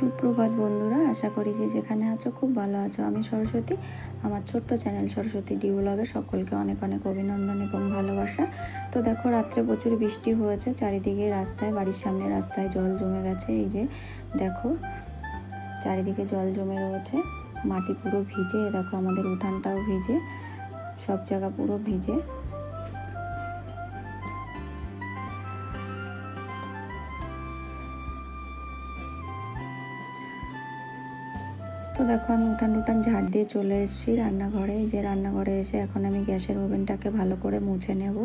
সুপ্রভাত বন্ধুরা, আশা করি যে যেখানে আছো খুব ভালো আছো। আমি সরস্বতী, আমার ছোট্ট চ্যানেল সরস্বতী ডি ব্লগে সকলকে অনেক অনেক অভিনন্দন এবং ভালোবাসা। তো দেখো, রাত্রে প্রচুর বৃষ্টি হয়েছে, চারিদিকে রাস্তায়, বাড়ির সামনে রাস্তায় জল জমে গেছে। এই যে দেখো, চারিদিকে জল জমে রয়েছে, মাটি পুরো ভিজে দেখো আমাদের উঠানটাও ভিজে, সব জায়গা পুরো ভিজে। দেখো আমি উঠান টুটান ঝাড় দিয়ে চলে এসেছি রান্নাঘরে। যে রান্নাঘরে এসে এখন আমি গ্যাসের ওভেনটাকে ভালো করে মুছে নেব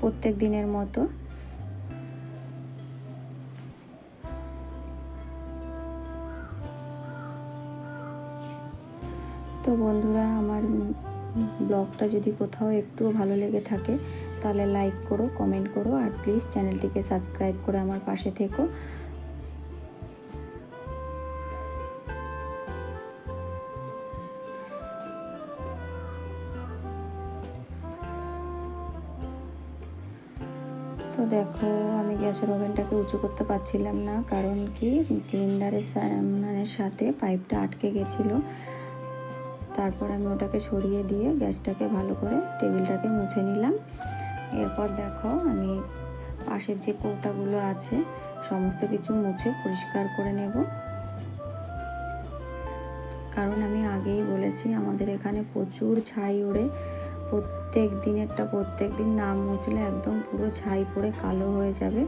প্রত্যেক দিনের মতো। তো বন্ধুরা, আমার ব্লগটা যদি কোথাও একটুও ভালো লেগে থাকে, তাহলে লাইক করো, কমেন্ট করো, আর প্লিজ চ্যানেলটিকে সাবস্ক্রাইব করে আমার পাশে থেকো। তো দেখো, আমি গ্যাসের ওভেনটাকে উঁচু করতে পারছিলাম না, কারণ কি? সিলিন্ডারের মানে সাথে পাইপটা আটকে গেছিল। তারপর আমি ওটাকে সরিয়ে দিয়ে গ্যাসটাকে ভালো করে টেবিলটাকে মুছে নিলাম। এরপর দেখো, আমি পাশের যে কৌটাগুলো আছে, সমস্ত কিছু মুছে পরিষ্কার করে নেব। কারণ আমি আগেই বলেছি, আমাদের এখানে প্রচুর ছাই ওড়ে। প্রত্যেক দিনেরটা প্রত্যেক দিন না মুছলে একদম পুরো ছাই পড়ে কালো হয়ে যাবে।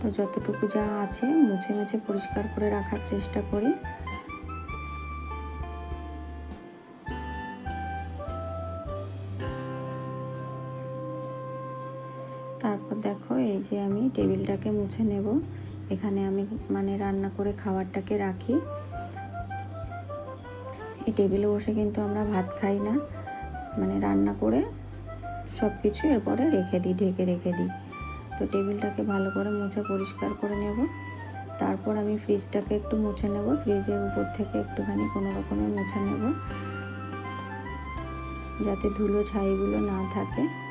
তো যতটুকু যা আছে মুছে মুছে পরিষ্কার করে রাখার চেষ্টা করি। তারপর দেখো এই যে আমি টেবিলটাকে মুছে নেব। এখানে আমি মানে রান্না করে খাবারটাকে রাখি। এই টেবিলে বসে কিন্তু আমরা ভাত খাই না। মানে রান্না করে সব কিছু এরপরে রেখে দিই, ঢেকে রেখে দিই। তো টেবিলটাকে ভালো করে মুছে পরিষ্কার করে নেব। তারপর আমি ফ্রিজটাকে একটু মুছে নেব। ফ্রিজের উপর থেকে একটুখানি কোনো রকমের মুছে নেব। যাতে ধুলো ছাইগুলো না থাকে।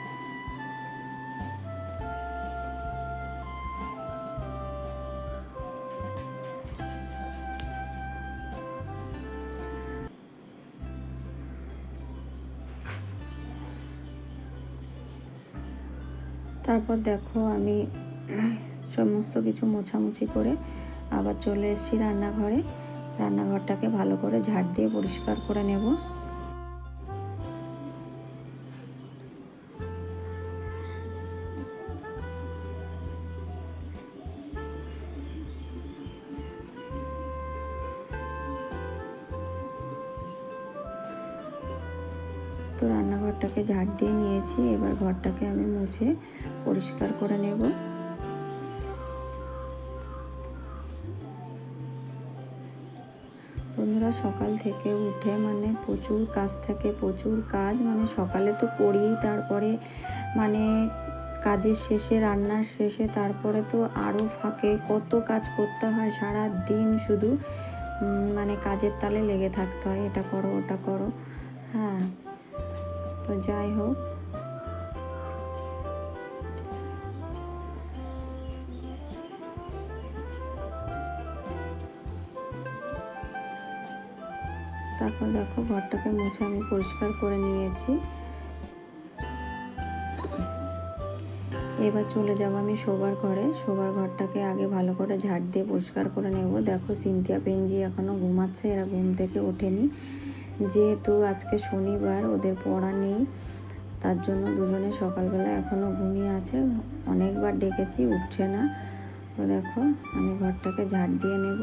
তারপর দেখো আমি সমস্ত কিছু মোছামুছি করে আবার চলে এসেছি রান্নাঘরে। রান্নাঘরটাকে ভালো করে ঝাড় দিয়ে পরিষ্কার করে নেব। তো রান্নাঘরটাকে ঝাড় দিয়ে নিয়েছি। এবার ঘরটাকে আমি মুছে পরিষ্কার করে নেব। বন্ধুরা, সকাল থেকে উঠে মানে প্রচুর কাজ থাকে, প্রচুর কাজ। মানে সকালে তো করি তারপরে মানে কাজের শেষে, রান্নার শেষে, তারপরে তো আরও ফাঁকে কত কাজ করতে হয় সারা দিন শুধু মানে কাজের তালে লেগে থাকতে হয়। এটা করো, ওটা করো। হ্যাঁ। তো যাই হোক। তারপর দেখো ঘরটাকে মুছে আমি পরিষ্কার করে নিয়েছি। এবার চলে যাব আমি শোবার ঘরে। শোবার ঘরটাকে আগে ভালো করে ঝাড় দিয়ে পরিষ্কার করে নেব। দেখো সিনথিয়া পেনজি এখনও ঘুমাচ্ছে, এরা ঘুম থেকে ওঠেনি। যেহেতু আজকে শনিবার, ওদের পড়া নেই, তার জন্য দুজনে সকালবেলা এখনও ঘুমিয়ে আছে। অনেকবার ডেকেছি, উঠছে না। তো দেখো, আমি ঘরটাকে ঝাড় দিয়ে নেব।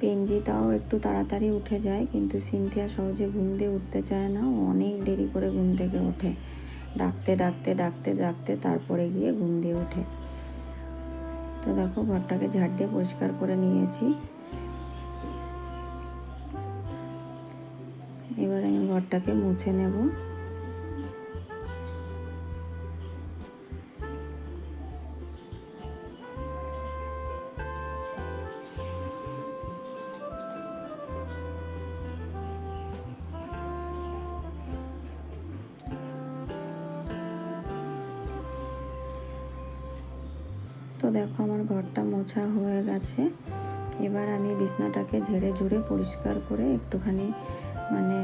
পেনজি তাও একটু তাড়াতাড়ি উঠে যায়, কিন্তু সিনথিয়া সহজে ঘুম দিয়ে উঠতে চায় না। অনেক দেরি করে ঘুম থেকে ওঠে। ডাকতে ডাকতে ডাকতে ডাকতে তারপরে গিয়ে ঘুম দিয়ে ওঠে। তো দেখো, ঘরটাকে ঝাড় দিয়ে পরিষ্কার করে নিয়েছি। এবার আমি ঘরটাকে মুছে নেব। তো দেখো আমার ঘরটা মোছা হয়ে গেছে। এবার আমি বিছনাটাকে ঝেড়ে ঝুড়ে পরিষ্কার করে একটুখানি মানে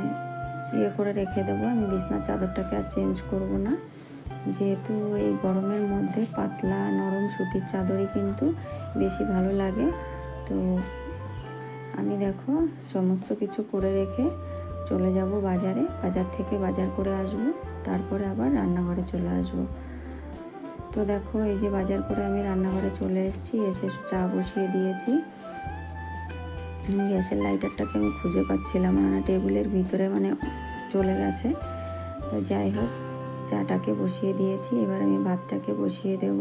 ইয়ে করে রেখে দেবো। আমি বিছনার চাদরটাকে আর চেঞ্জ করব না। যেহেতু এই গরমের মধ্যে পাতলা নরম সুতির চাদরই কিন্তু বেশি ভালো লাগে। তো আমি দেখো সমস্ত কিছু করে রেখে চলে যাব বাজারে। বাজার থেকে বাজার করে আসব। তারপরে আবার রান্নাঘরে চলে আসব। তো দেখো, এই যে বাজার করে আমি রান্নাঘরে চলে এসেছি, এসে চা বসিয়ে দিয়েছি। গ্যাসের লাইটারটাকে আমি খুঁজে পাচ্ছিলাম না, টেবিলের ভিতরে মানে চলে গেছে। তো যাই হোক, চাটাকে বসিয়ে দিয়েছি, এবার আমি ভাতটাকে বসিয়ে দেব।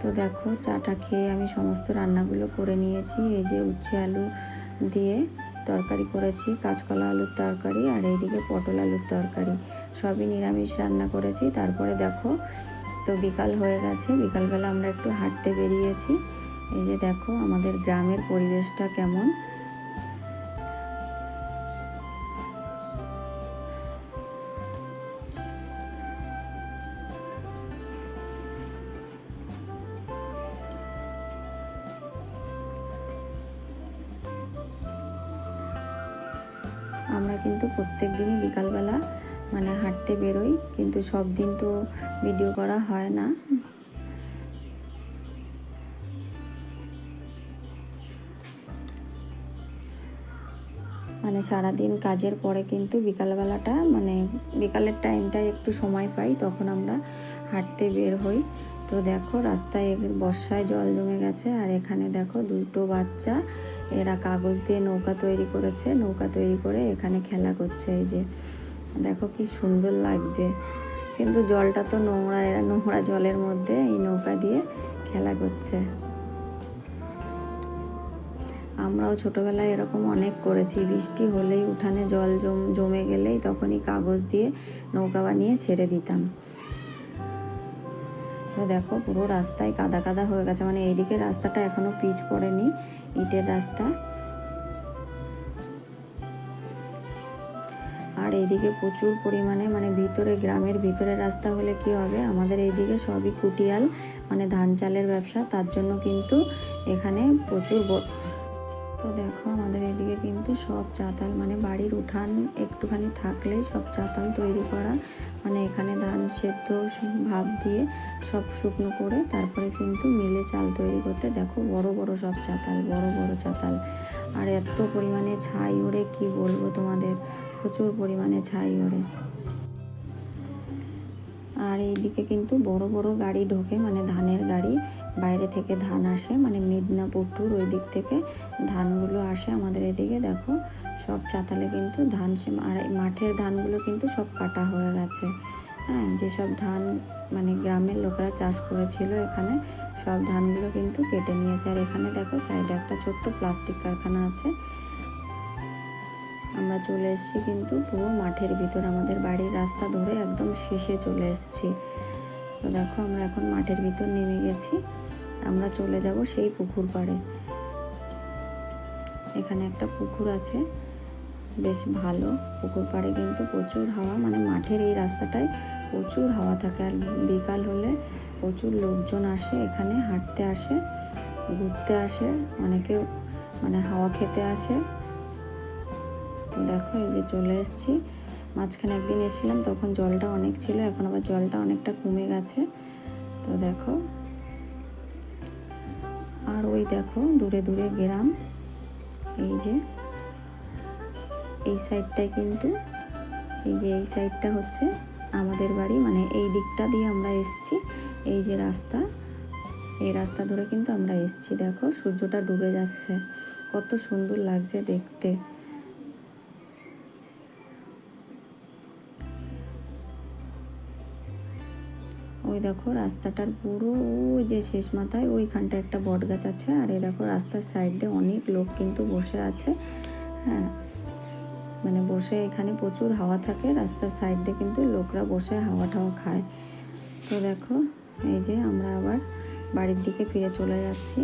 তো দেখো, চাটা খেয়ে আমি সমস্ত রান্নাগুলো করে নিয়েছি, এই যে উচ্ছে আলু দিয়ে তরকারি করেছি, কাঁচকলা আলুর তরকারি আর এইদিকে পটল আলুর তরকারি। সবই নিরামিষ রান্না করেছি। তারপরে দেখো, তো বিকাল হয়ে গেছে। বিকালবেলা আমরা একটু হাঁটতে বেরিয়েছি। এই যে দেখো, আমাদের গ্রামের পরিবেশটা কেমন। হাঁটতে বেরোই, কিন্তু সব দিন তো ভিডিও করা হয় না। মানে সারাদিন কাজের পরে কিন্তু বিকালবেলাটা মানে বিকালের টাইমটায় একটু সময় পাই, তখন আমরা হাঁটতে বের হই। তো দেখো, রাস্তায় বর্ষায় জল জমে গেছে, আর এখানে দেখো দুটো বাচ্চা, এরা কাগজ দিয়ে নৌকা তৈরি করেছে, নৌকা তৈরি করে এখানে খেলা করছে, এই যে। দেখো কি সুন্দর লাগছে। কিন্তু জলটা তো নোংরা নোংরা জলের মধ্যে এই নৌকা দিয়ে খেলা করছে। আমরাও ছোটোবেলায় এরকম অনেক করেছি। বৃষ্টি হলেই উঠানে জল জম, জমে গেলেই তখনই কাগজ দিয়ে নৌকা বানিয়ে ছেড়ে দিতাম। তো দেখো পুরো রাস্তায় কাদা কাদা হয়ে গেছে। মানে এইদিকে রাস্তাটা এখনও পিচ পড়েনি, ইটের রাস্তা। আর এইদিকে প্রচুর পরিমাণে মানে ভিতরে, গ্রামের ভিতরে রাস্তা হলে কি হবে? আমাদের এইদিকে সবই কুটিয়াল মানে ধান চালের ব্যবসা, তার জন্য কিন্তু এখানে প্রচুর তো দেখো আমাদের এদিকে কিন্তু সব চাতাল মানে বাড়ির উঠান একটুখানি থাকলে সব চাতাল তৈরি করা মানে এখানে ধান সেদ্ধ ভাব দিয়ে সব শুকনো করে তারপরে কিন্তু মিলে চাল তৈরি করতে। দেখো বড় বড় সব চাতাল, বড় বড় চাতাল। আর এত পরিমাণে ছাই ওরে কি বলব তোমাদের? প্রচুর পরিমাণে ছাই ওরে আর এইদিকে কিন্তু বড় বড় গাড়ি ঢোকে মানে ধানের গাড়ি। বাইরে থেকে ধান আসে মানে মেদিনীপুর টুর ওই দিক থেকে ধানগুলো আসে আমাদের এদিকে, দেখো। সব চাতালে কিন্তু ধান আর মাঠের ধানগুলো কিন্তু সব কাটা হয়ে গেছে। হ্যাঁ যেসব ধান মানে গ্রামের লোকেরা চাষ করেছিল এখানে, সব ধানগুলো কিন্তু কেটে নিয়েছে। আর এখানে দেখো সাইডে একটা ছোট্ট প্লাস্টিক কারখানা আছে। আমরা চলে এসেছি কিন্তু পুরো মাঠের ভিতর। আমাদের বাড়ির রাস্তা ধরে একদম শেষে চলে এসেছি। তো দেখো আমরা এখন মাঠের ভিতর নেমে গেছি। আমরা চলে যাব সেই পুকুর পাড়ে। এখানে একটা পুকুর আছে। বেশ ভালো। পুকুর পাড়ে কিন্তু প্রচুর হাওয়া। মানে মাঠের এই রাস্তাটায় প্রচুর হাওয়া থাকে। আর বিকাল হলে প্রচুর লোকজন আসে, এখানে হাঁটতে আসে, ঘুরতে আসে, অনেকে মানে হাওয়া খেতে আসে। তো দেখো, এই যে চলে এসেছি। মাঝখানে একদিন এসেছিলাম, তখন জলটা অনেক ছিল, এখন আবার জলটা অনেকটা কমে গেছে। তো দেখো, আর ওই দেখো, দূরে দূরে গ্রাম, এই যে, এই সাইডটায় কিন্তু, এই যে এই সাইডটা হচ্ছে আমাদের বাড়ি মানে এই দিকটা দিয়ে আমরা এসছি, এই যে রাস্তা, এই রাস্তা ধরে কিন্তু আমরা এসছি। দেখো, সূর্যটা ডুবে যাচ্ছে, কত সুন্দর লাগছে দেখতে। ওই দেখো রাস্তাটার পুরো ওই যে শেষ মাথায় ওইখানটা একটা বট গাছ আছে, আর এই দেখো রাস্তার সাইড দিয়ে অনেক লোক কিন্তু বসে আছে। হ্যাঁ মানে বসে এখানে প্রচুর হাওয়া থাকে, রাস্তার সাইড দিয়ে কিন্তু লোকরা বসে হাওয়া টাওয়া খায়। তো দেখো, এই যে আমরা আবার বাড়ির দিকে ফিরে চলে যাচ্ছি।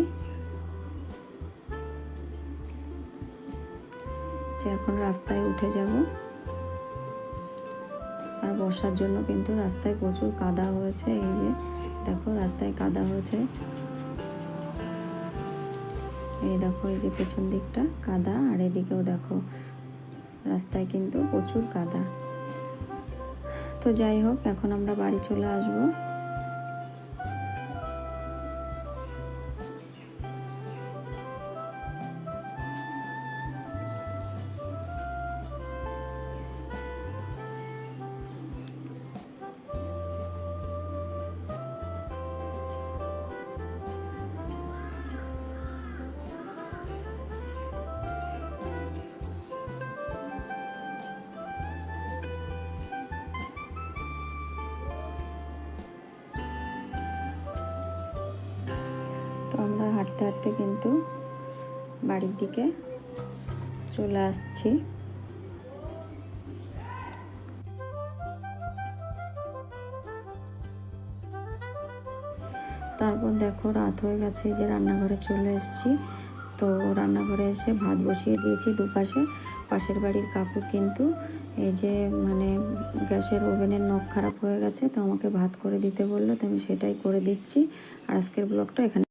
যে এখন রাস্তায় উঠে যাব। আর বর্ষার জন্য কিন্তু রাস্তায় প্রচুর কাদা হয়েছে, এই যে দেখো রাস্তায় কাদা হয়েছে। এই দেখো, এই যে পেছন দিকটা কাদা, আর এদিকেও দেখো রাস্তায় কিন্তু প্রচুর কাদা। তো যাই হোক, এখন আমরা বাড়ি চলে আসব। আমরা হাঁটতে হাঁটতে কিন্তু বাড়ির দিকে চলে আসছি। তারপর দেখো রাত হয়ে গেছে যে রান্নাঘরে চলে এসেছি। তো রান্নাঘরে এসে ভাত বসিয়ে দিয়েছি দুপাশে। পাশের বাড়ির কাকু কিন্তু এই যে মানে গ্যাসের ওভেনের নখ খারাপ হয়ে গেছে, তো আমাকে ভাত করে দিতে বলল, তো আমি সেটাই করে দিচ্ছি। আর আজকের ব্লগটা এখানে